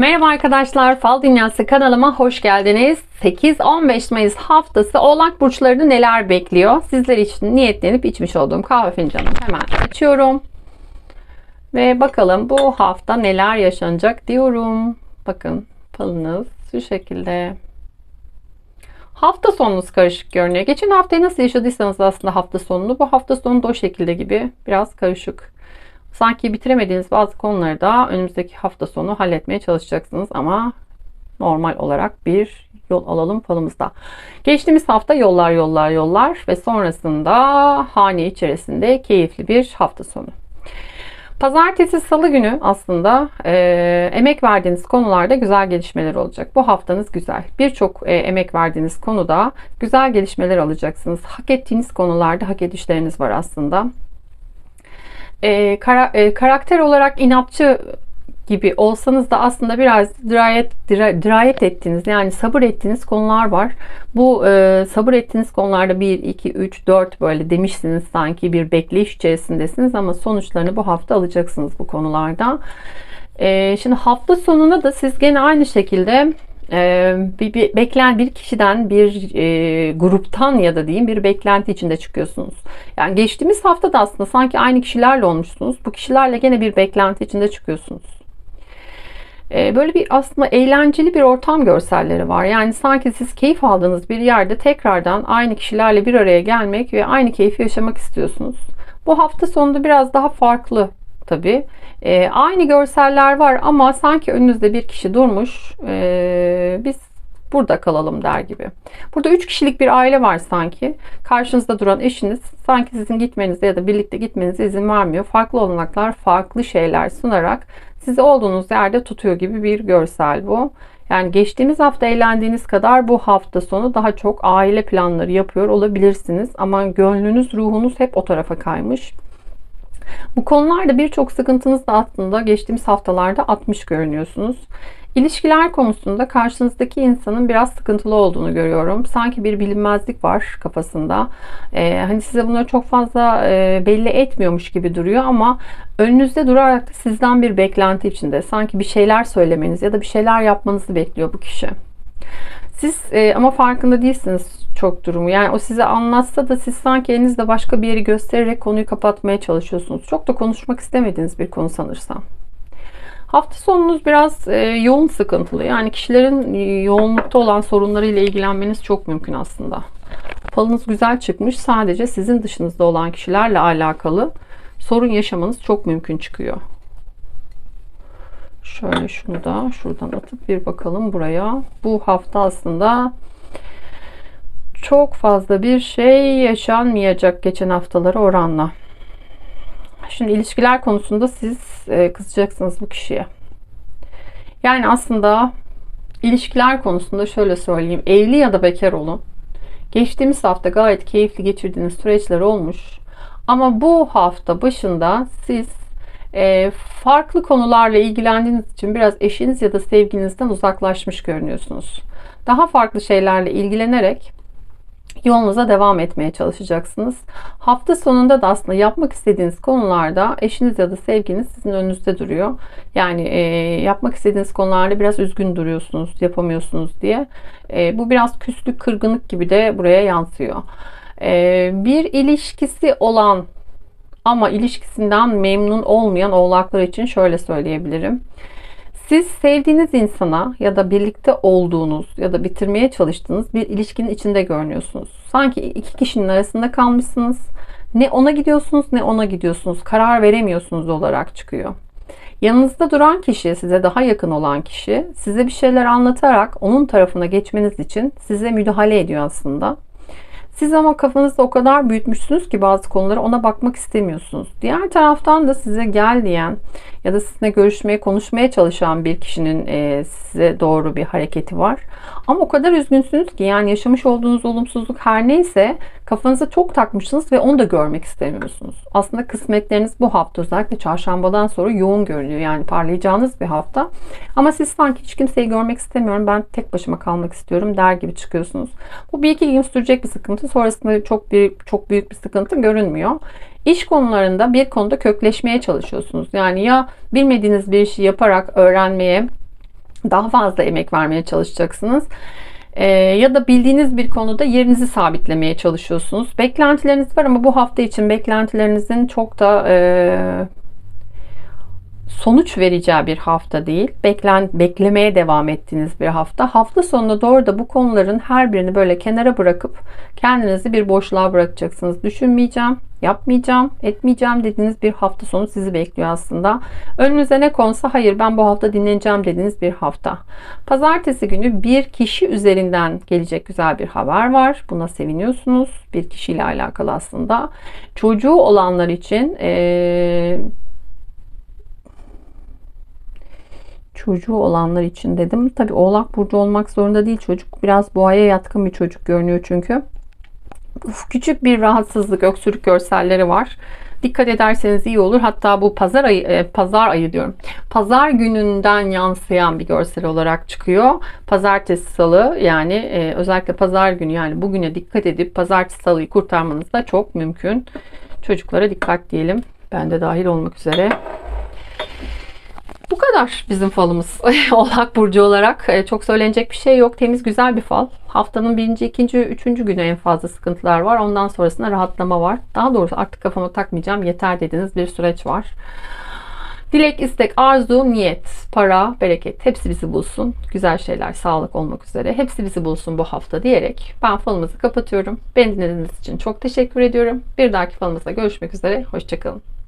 Merhaba arkadaşlar, Fal Dünyası kanalıma hoş geldiniz. 8-15 Mayıs haftası Oğlak Burçlarını neler bekliyor? Sizler için niyetlenip içmiş olduğum kahve fincanımı hemen açıyorum. Ve bakalım bu hafta neler yaşanacak diyorum. Bakın falınız şu şekilde. Hafta sonunuz karışık görünüyor. Geçen haftayı nasıl yaşadıysanız aslında hafta sonunu bu hafta sonu da o şekilde gibi biraz karışık. Sanki bitiremediğiniz bazı konuları da önümüzdeki hafta sonu halletmeye çalışacaksınız ama normal olarak bir yol alalım falımızda. Geçtiğimiz hafta yollar yollar yollar ve sonrasında hane içerisinde keyifli bir hafta sonu. Pazartesi, salı günü aslında e, emek verdiğiniz konularda güzel gelişmeler olacak. Bu haftanız güzel. Birçok e, emek verdiğiniz konuda güzel gelişmeler alacaksınız. Hak ettiğiniz konularda hak edişleriniz var aslında. E, kara, e, karakter olarak inatçı gibi olsanız da aslında biraz dirayet, dirayet ettiğiniz yani sabır ettiğiniz konular var. Bu e, sabır ettiğiniz konularda 1, 2, 3, 4 böyle demişsiniz sanki bir bekleyiş içerisindesiniz ama sonuçlarını bu hafta alacaksınız bu konularda. E, şimdi hafta sonuna da siz gene aynı şekilde e, bir, bir beklen bir kişiden bir e, gruptan ya da diyeyim bir beklenti içinde çıkıyorsunuz. Yani geçtiğimiz hafta da aslında sanki aynı kişilerle olmuşsunuz. Bu kişilerle gene bir beklenti içinde çıkıyorsunuz. Böyle bir aslında eğlenceli bir ortam görselleri var. Yani sanki siz keyif aldığınız bir yerde tekrardan aynı kişilerle bir araya gelmek ve aynı keyfi yaşamak istiyorsunuz. Bu hafta sonunda biraz daha farklı tabii. E, aynı görseller var ama sanki önünüzde bir kişi durmuş. E, biz burada kalalım der gibi. Burada üç kişilik bir aile var sanki. Karşınızda duran eşiniz sanki sizin gitmenize ya da birlikte gitmenize izin vermiyor. Farklı olanaklar, farklı şeyler sunarak sizi olduğunuz yerde tutuyor gibi bir görsel bu. Yani geçtiğimiz hafta eğlendiğiniz kadar bu hafta sonu daha çok aile planları yapıyor olabilirsiniz. Ama gönlünüz, ruhunuz hep o tarafa kaymış. Bu konularda birçok sıkıntınız da aslında geçtiğimiz haftalarda atmış görünüyorsunuz. İlişkiler konusunda karşınızdaki insanın biraz sıkıntılı olduğunu görüyorum. Sanki bir bilinmezlik var kafasında. Ee, hani size bunları çok fazla e, belli etmiyormuş gibi duruyor ama önünüzde durarak da sizden bir beklenti içinde. Sanki bir şeyler söylemeniz ya da bir şeyler yapmanızı bekliyor bu kişi. Siz e, ama farkında değilsiniz çok durumu. Yani o size anlatsa da siz sanki elinizde başka bir yeri göstererek konuyu kapatmaya çalışıyorsunuz. Çok da konuşmak istemediğiniz bir konu sanırsam. Hafta sonunuz biraz e, yoğun sıkıntılı. Yani kişilerin e, yoğunlukta olan sorunlarıyla ilgilenmeniz çok mümkün aslında. Falınız güzel çıkmış. Sadece sizin dışınızda olan kişilerle alakalı sorun yaşamanız çok mümkün çıkıyor. Şöyle şunu da şuradan atıp bir bakalım buraya. Bu hafta aslında çok fazla bir şey yaşanmayacak geçen haftalara oranla. Şimdi ilişkiler konusunda siz e, kızacaksınız bu kişiye. Yani aslında ilişkiler konusunda şöyle söyleyeyim. Evli ya da bekar olun. Geçtiğimiz hafta gayet keyifli geçirdiğiniz süreçler olmuş. Ama bu hafta başında siz e, farklı konularla ilgilendiğiniz için biraz eşiniz ya da sevginizden uzaklaşmış görünüyorsunuz. Daha farklı şeylerle ilgilenerek yolunuza devam etmeye çalışacaksınız. Hafta sonunda da aslında yapmak istediğiniz konularda eşiniz ya da sevginiz sizin önünüzde duruyor. Yani e, yapmak istediğiniz konularda biraz üzgün duruyorsunuz, yapamıyorsunuz diye. E, bu biraz küslük, kırgınlık gibi de buraya yansıyor. E, bir ilişkisi olan ama ilişkisinden memnun olmayan oğlaklar için şöyle söyleyebilirim. Siz sevdiğiniz insana ya da birlikte olduğunuz ya da bitirmeye çalıştığınız bir ilişkinin içinde görünüyorsunuz. Sanki iki kişinin arasında kalmışsınız. Ne ona gidiyorsunuz ne ona gidiyorsunuz. Karar veremiyorsunuz olarak çıkıyor. Yanınızda duran kişi, size daha yakın olan kişi size bir şeyler anlatarak onun tarafına geçmeniz için size müdahale ediyor aslında. Siz ama kafanızda o kadar büyütmüşsünüz ki bazı konuları ona bakmak istemiyorsunuz. Diğer taraftan da size gel diyen ya da sizinle görüşmeye, konuşmaya çalışan bir kişinin e, size doğru bir hareketi var. Ama o kadar üzgünsünüz ki yani yaşamış olduğunuz olumsuzluk her neyse kafanıza çok takmışsınız ve onu da görmek istemiyorsunuz. Aslında kısmetleriniz bu hafta özellikle çarşambadan sonra yoğun görünüyor. Yani parlayacağınız bir hafta. Ama siz sanki hiç kimseyi görmek istemiyorum. Ben tek başıma kalmak istiyorum der gibi çıkıyorsunuz. Bu bir iki gün sürecek bir sıkıntı. Sonrasında çok bir çok büyük bir sıkıntı görünmüyor. İş konularında bir konuda kökleşmeye çalışıyorsunuz. Yani ya bilmediğiniz bir işi yaparak öğrenmeye daha fazla emek vermeye çalışacaksınız. Ee, ya da bildiğiniz bir konuda yerinizi sabitlemeye çalışıyorsunuz. Beklentileriniz var ama bu hafta için beklentilerinizin çok da e, sonuç vereceği bir hafta değil. Beklen, beklemeye devam ettiğiniz bir hafta. Hafta sonunda doğru da bu konuların her birini böyle kenara bırakıp kendinizi bir boşluğa bırakacaksınız. Düşünmeyeceğim, yapmayacağım, etmeyeceğim dediğiniz bir hafta sonu sizi bekliyor aslında. Önünüze ne konsa hayır ben bu hafta dinleneceğim dediğiniz bir hafta. Pazartesi günü bir kişi üzerinden gelecek güzel bir haber var. Buna seviniyorsunuz. Bir kişiyle alakalı aslında. Çocuğu olanlar için ee, çocuğu olanlar için dedim. Tabi oğlak burcu olmak zorunda değil çocuk. Biraz boğaya yatkın bir çocuk görünüyor çünkü. Uf, küçük bir rahatsızlık, öksürük görselleri var. Dikkat ederseniz iyi olur. Hatta bu pazar ayı, e, pazar ayı diyorum. Pazar gününden yansıyan bir görsel olarak çıkıyor. Pazartesi, salı yani e, özellikle pazar günü yani bugüne dikkat edip pazartesi, salıyı kurtarmanız da çok mümkün. Çocuklara dikkat diyelim. Ben de dahil olmak üzere. Bu kadar bizim falımız. Oğlak Burcu olarak e, çok söylenecek bir şey yok. Temiz güzel bir fal. Haftanın birinci, ikinci, üçüncü günü en fazla sıkıntılar var. Ondan sonrasında rahatlama var. Daha doğrusu artık kafama takmayacağım. Yeter dediğiniz bir süreç var. Dilek, istek, arzu, niyet, para, bereket hepsi bizi bulsun. Güzel şeyler, sağlık olmak üzere hepsi bizi bulsun bu hafta diyerek ben falımızı kapatıyorum. Beni dinlediğiniz için çok teşekkür ediyorum. Bir dahaki falımızda görüşmek üzere. Hoşçakalın.